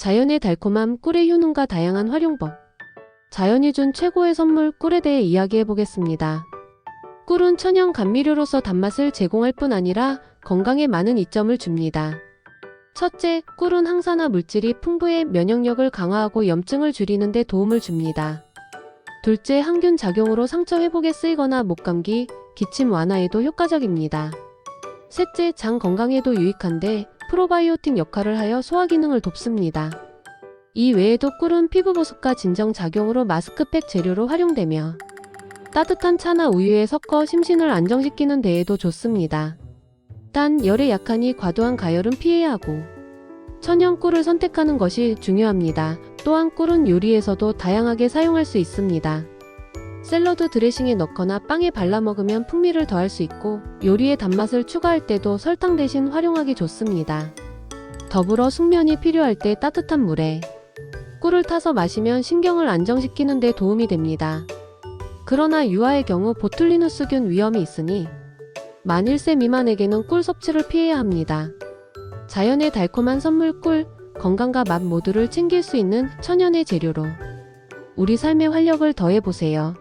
자연의 달콤함 꿀의 효능과 다양한 활용법. 자연이 준 최고의 선물 꿀에 대해 이야기해 보겠습니다. 꿀은 천연 감미료로서 단맛을 제공할 뿐 아니라 건강에 많은 이점을 줍니다. 첫째, 꿀은 항산화 물질이 풍부해 면역력을 강화하고 염증을 줄이는 데 도움을 줍니다. 둘째, 항균 작용으로 상처 회복에 쓰이거나 목감기, 기침 완화에도 효과적입니다. 셋째, 장 건강에도 유익한데 프로바이오틱 역할을 하여 소화 기능을 돕습니다. 이 외에도 꿀은 피부 보습과 진정 작용으로 마스크팩 재료로 활용되며 따뜻한 차나 우유에 섞어 심신을 안정시키는 데에도 좋습니다. 단 열에 약하니 과도한 가열은 피해야 하고 천연 꿀을 선택하는 것이 중요합니다. 또한 꿀은 요리에서도 다양하게 사용할 수 있습니다. 샐러드 드레싱에 넣거나 빵에 발라 먹으면 풍미를 더할 수 있고 요리에 단맛을 추가할 때도 설탕 대신 활용하기 좋습니다. 더불어 숙면이 필요할 때 따뜻한 물에 꿀을 타서 마시면 신경을 안정시키는 데 도움이 됩니다. 그러나 유아의 경우 보툴리누스균 위험이 있으니 만 1세 미만에게는 꿀 섭취를 피해야 합니다. 자연의 달콤한 선물 꿀, 건강과 맛 모두를 챙길 수 있는 천연의 재료로 우리 삶의 활력을 더해보세요.